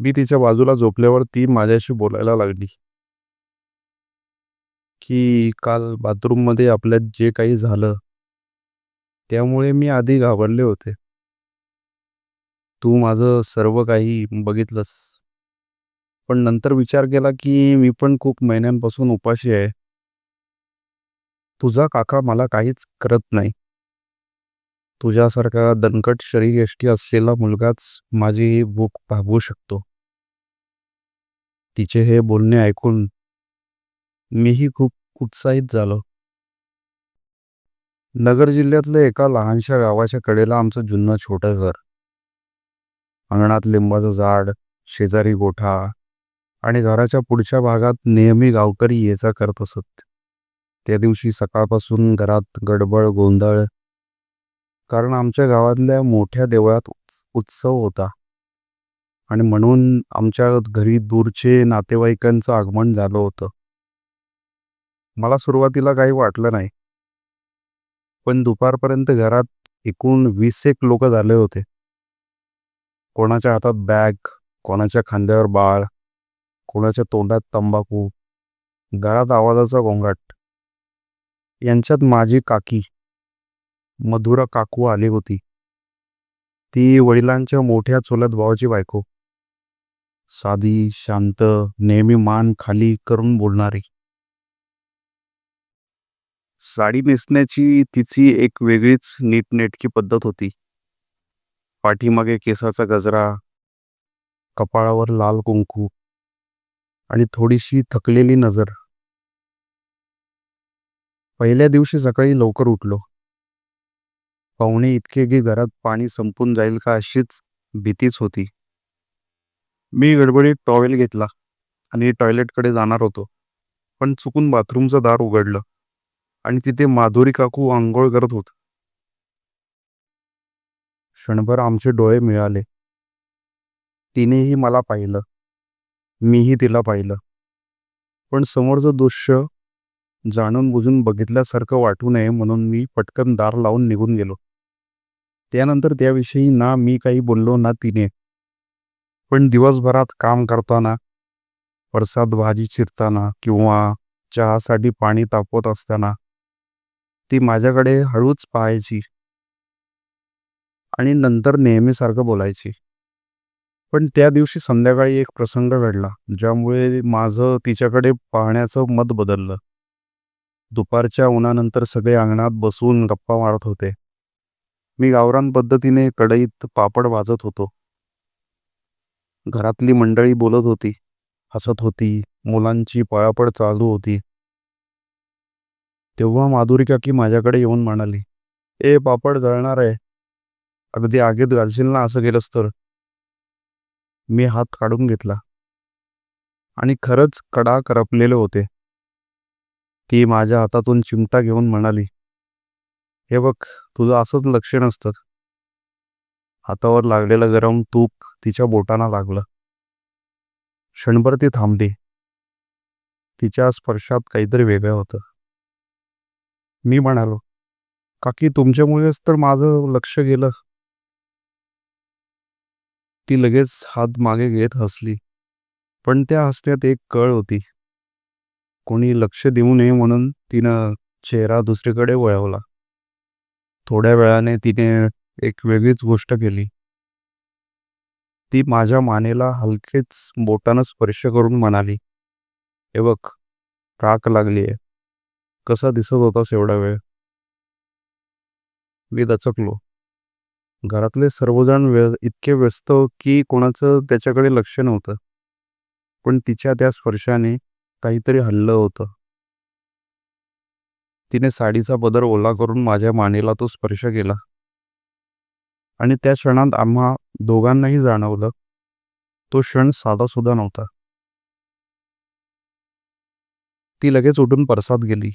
मी तिच्या बाजूला झोपल्यावर ती माझ्याशी बोलायला लागली. की काल बाथरूममध्ये आपल्यात जे काही झालं त्यामुळे मी आधी घाबरले होते. तू माझं सर्व काही बघितलंस. पण नंतर विचार केला की मी पण खूप महिन्यांपासून उपाशी आहे. तुझा काका मला काहीच करत नाही. तुझ्यासारखा दणकट शरीरयष्टी असलेला मुलगाच माझी ही भूक भागवू शकतो. तिचे हे बोलणे ऐकून मीही खूप उत्साहित झालो. नगर जिल्ह्यातल्या एका लहानशा गावाच्या कडेला आमचं जुनं छोटं घर. अंगणात लिंबाचं झाड शेजारी गोठा आणि घराच्या पुढच्या भागात नेहमी गावकरी ये जा करत असत. त्या दिवशी सकाळपासून घरात गडबड गोंधळ कारण आमच्या गावातल्या मोठ्या देवळात उत्स- उत्सव होता. आणि म्हणून आमच्या घरी दूरचे नातेवाईकांचं आगमन झालं होतं. मला सुरुवातीला काही वाटलं नाही. पण दुपारपर्यंत घरात एकूण वीस एक लोक झाले होते. कोणाच्या हातात बॅग कोणाच्या खांद्यावर बाळ कोणाच्या तोंडात तंबाखू घरात आवाजाचा गोंगाट यांच्यात माझी काकी मधुरा काकू आली होती. ती वडिलांच्या मोठ्या चुलत भावाची बायको. साधी शांत नेहमी मान खाली करून बोलणारी. साडी नेसण्याची तिची एक वेगळीच नीटनेटकी पद्धत होती. पाठीमागे केसाचा गजरा कपाळावर लाल कुंकू आणि थोडीशी थकलेली नजर. पहिल्या दिवशी सकाळी लवकर उठलो. पाहुणे इतके की घरात पाणी संपून जाईल का अशीच भीतीच होती. मी गडबडीत टॉवेल घेतला आणि टॉयलेटकडे जाणार होतो. पण चुकून बाथरूमचं दार उघडलं आणि तिथे माधुरी काकू आंघोळ करत होत. क्षणभर आमचे डोळे मिळाले. तिनेही मला पाहिलं. मीही तिला पाहिलं. पण समोरचं दृश्य जाणून बुजून बघितल्यासारखं वाटू नये म्हणून मी पटकन दार लावून निघून गेलो. त्यानंतर त्याविषयी ना मी काही बोललो ना तिने. पण दिवसभरात काम करताना परसाद भाजी चिरताना किंवा चहासाठी पाणी तापवत असताना ती माझ्याकडे हळूच पाहायची आणि नंतर नेहमीसारखं बोलायची. पण त्या दिवशी संध्याकाळी एक प्रसंग घडला ज्यामुळे माझं तिच्याकडे पाहण्याचं मत बदललं. दुपारच्या उन्हानंतर सगळे अंगणात बसून गप्पा मारत होते. मी गावरान पद्धतीने कढईत पापड भाजत होतो. घरातली मंडळी बोलत होती हसत होती मुलांची पळापळ चालू होती. तेव्हा माधुरी काकी माझ्याकडे येऊन म्हणाली ए पापड जळणार आहे. अगदी आगीत घालशील ना असं केलंस तर. मी हात काढून घेतला. आणि खरंच कडा करपलेले होते. ती माझ्या हातातून चिमटा घेऊन म्हणाली हे बघ तुझं असंच लक्ष असतं हातावर लागलेलं गरम तूप तिच्या बोटांना लागलं. क्षणभर ती थांबली. तिच्या स्पर्शात काहीतरी वेगळं होतं. मी म्हणालो काकी तुमच्यामुळेच तर माझं लक्ष गेलं. ती लगेच हात मागे घेत हसली पण त्या हसण्यात एक कळ होती. कोणी लक्ष देऊ नये म्हणून तिनं चेहरा दुसरीकडे वळवला. थोड्या वेळाने तिने एक वेगळीच गोष्ट केली. ती माझ्या मानेला हलकेच बोटानं स्पर्श करून म्हणाली हे बघ राख लागलीये. कसा दिसत होतास एवढा वेळ? मी दचकलो. घरातले सर्वजण व्य इतके व्यस्त की कोणाचं त्याच्याकडे लक्ष नव्हतं. पण तिच्या त्या स्पर्शाने काहीतरी हल्लं होतं. तिने साडीचा बदर ओला करून माझ्या मानेला तो स्पर्श केला. आणि त्या क्षणात आम्हा दोघांनाही जाणवलं. तो क्षण साधा सुद्धा नव्हता. ती लगेच उठून परसात गेली.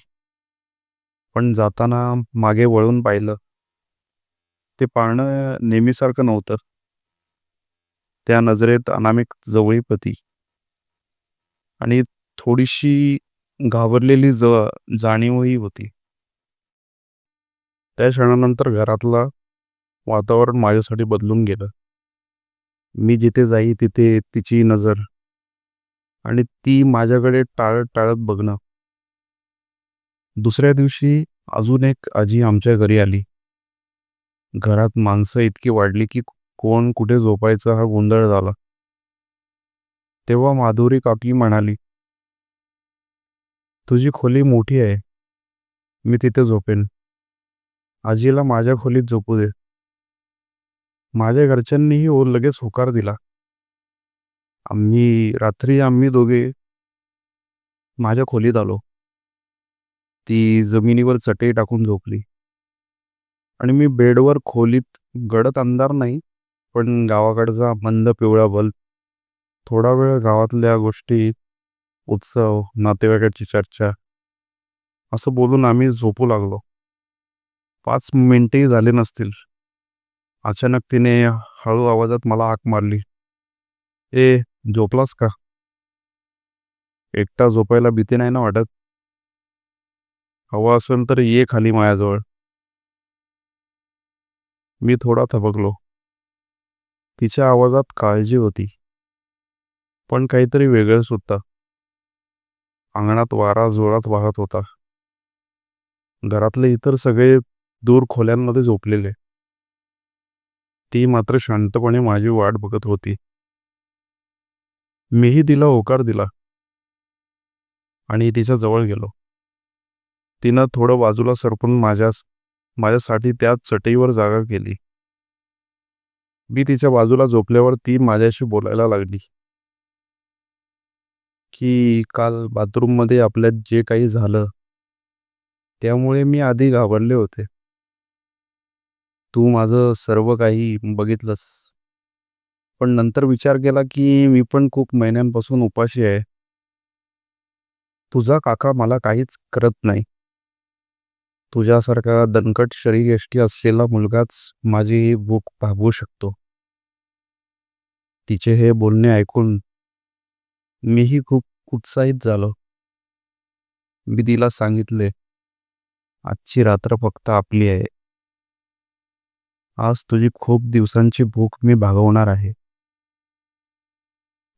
पण जाताना मागे वळून पाहिलं. ते पाहणं नेहमीसारखं नव्हतं. त्या नजरेत अनामिक जवळीपती आणि थोडीशी घाबरलेली ज जाणीवही होती. त्या क्षणानंतर घरातला वातावरण माझ्यासाठी बदलून गेलं. मी जिथे जाई तिथे तिची नजर. आणि ती माझ्याकडे टाळत टाळत बघणं. दुसऱ्या दिवशी अजून एक आजी आमच्या घरी आली. घरात माणसं इतकी वाढली की कोण कुठे झोपायचं हा गोंधळ झाला. तेव्हा माधुरी काकी म्हणाली तुझी खोली मोठी आहे. मी तिथे झोपेन. आजीला माझ्या खोलीत झोपू दे. माझ्या घरच्यांनीही ओ लगेच होकार दिला. आम्ही रात्री आम्ही दोघे माझ्या खोलीत आलो. ती जमिनीवर चटई टाकून झोपली. आणि मी बेडवर खोलीत गडद अंधार नाही पण गावाकडचा मंद पिवळा बल्ब. थोडा वेळ गावातल्या गोष्टी उत्सव नातेवाईकाची चर्चा असं बोलून आम्ही झोपू लागलो. पाच मिनिटेही झाले नसतील. अचानक तिने हळू आवाजात मला हाक मारली. ए झोपलास का? एकटा झोपायला भीती नाही ना वाटत? हवा असेल तर ये खाली मायाजवळ मी थोडा थबकलो. तिच्या आवाजात काळजी होती. पण काहीतरी वेगळंच होतं. अंगणात वारा जोरात वाहत होता. घरातले इतर सगळे दूर खोल्यांमध्ये झोपलेले. ती मात्र शांतपणे माझी वाट बघत होती. मीही तिला होकार दिला. आणि तिच्या जवळ गेलो. तिनं थोडं बाजूला सरपून माझ्या माझ्यासाठी त्याच चटईवर जागा केली. मी तिच्या बाजूला झोपल्यावर ती माझ्याशी बोलायला लागली. की काल बाथरूममध्ये आपल्यात जे काही झालं त्यामुळे मी आधी घाबरले होते. तू माझं सर्व काही बघितलंस. पण नंतर विचार केला की मी पण खूप महिन्यांपासून उपाशी आहे. तुझा काका मला काहीच करत नाही. तुझ्यासारखा दणकट शरीरयष्टी असलेला मुलगाच माझी ही भूक भागवू शकतो. तिचे हे बोलणे ऐकून मीही खूप उत्साहित झालो. मी तिला सांगितले आजची रात्र फक्त आपली आहे. आज तुझी खूप दिवसांची भूक मी भागवणार आहे.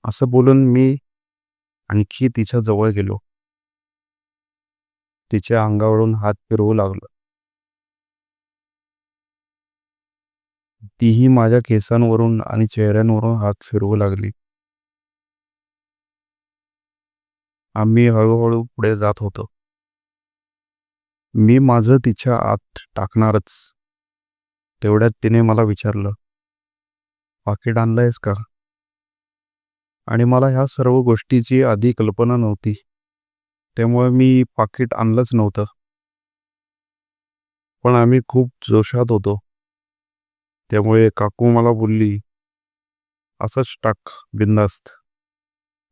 असं बोलून मी आणखी तिच्या जवळ गेलो. तिच्या अंगावरून हात फिरवू लागलो. तीही माझ्या केसांवरून आणि चेहऱ्यांवरून हात फिरवू लागली. आम्ही हळूहळू पुढे जात होतो. मी माझं तिच्या आत टाकणारच. तेवढ्यात तिने मला विचारलं पाकिट आणलंयस का? आणि मला ह्या सर्व गोष्टीची आधी कल्पना नव्हती. त्यामुळे मी पाकिट आणलंच नव्हतं. पण आम्ही खूप जोशात होतो. त्यामुळे काकू मला बोलली असंच टाक बिंदास्त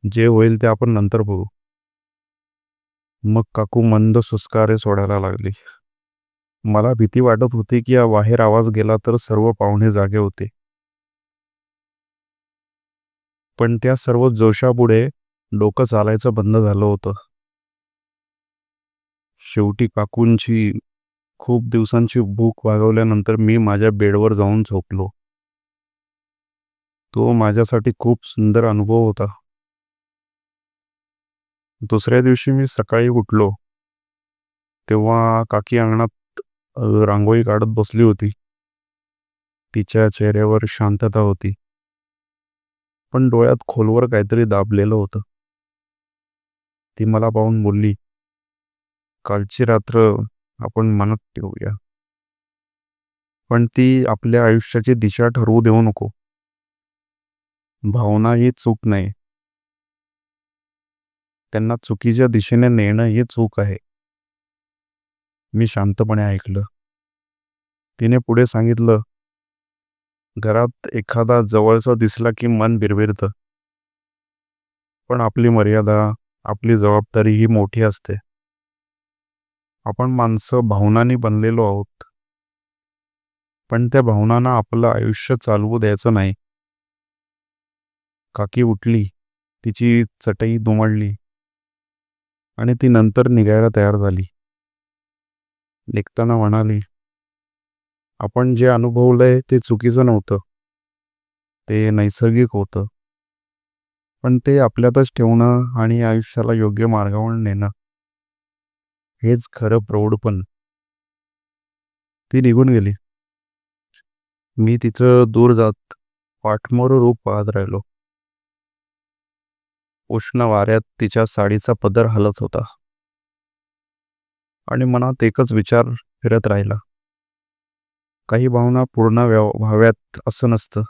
जे होईल ते आपण नंतर बघू. मग काकू मंद सुस्कारे सोडायला लागली. मला भीती वाटत होती की या बाहेर आवाज गेला तर सर्व पाहुणे जागे होते. पण त्या सर्व जोशापुढे डोकं चालायचं बंद झालं होतं. शेवटी काकूंची खूप दिवसांची भूक भागवल्यानंतर मी माझ्या बेडवर जाऊन झोपलो. तो माझ्यासाठी खूप सुंदर अनुभव होता. दुसऱ्या दिवशी मी सकाळी उठलो. तेव्हा काकी अंगणात रांगोळी काढत बसली होती. तिच्या चेहऱ्यावर शांतता होती. पण डोळ्यात खोलवर काहीतरी दाबलेलं होतं. ती मला पाहून बोलली कालची रात्र आपण मनात ठेवूया. पण ती आपल्या आयुष्याची दिशा ठरवू देऊ नको. भावना ही चूक नाही. त्यांना चुकीच्या दिशेने नेणं ही चूक आहे. मी शांतपणे ऐकलं. तिने पुढे सांगितलं घरात एखादा जवळचा दिसला की मन बिरबिरतं. पण आपली मर्यादा आपली जबाबदारी ही मोठी असते. आपण माणसं भावनांनी बनलेलो आहोत. पण त्या भावनांना आपलं आयुष्य चालवू द्यायचं नाही. काकी उठली तिची चटई दुमडली आणि ती नंतर निघायला तयार झाली. निघताना म्हणाली आपण जे अनुभवलंय ते चुकीचं नव्हतं. ते नैसर्गिक होतं. पण ते आपल्यातच ठेवणं आणि आयुष्याला योग्य मार्गावर नेणं. हेच खरं प्रौढ पण. ती निघून गेली. मी तिचं दूर जात पाठमोर रूप पाहत राहिलो. उष्ण वाऱ्यात तिच्या साडीचा पदर हलत होता. आणि मनात एकच विचार फिरत राहिला. काही भावना पूर्ण व्याव व्हाव्यात असं नसतं.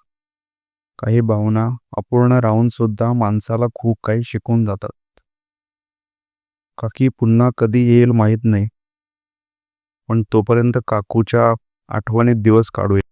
काही भावना अपूर्ण राहून सुद्धा माणसाला खूप काही शिकून जातात. काकी पुन्हा कधी येईल माहीत नाही. पण तोपर्यंत काकूच्या आठवणीत दिवस काढूया.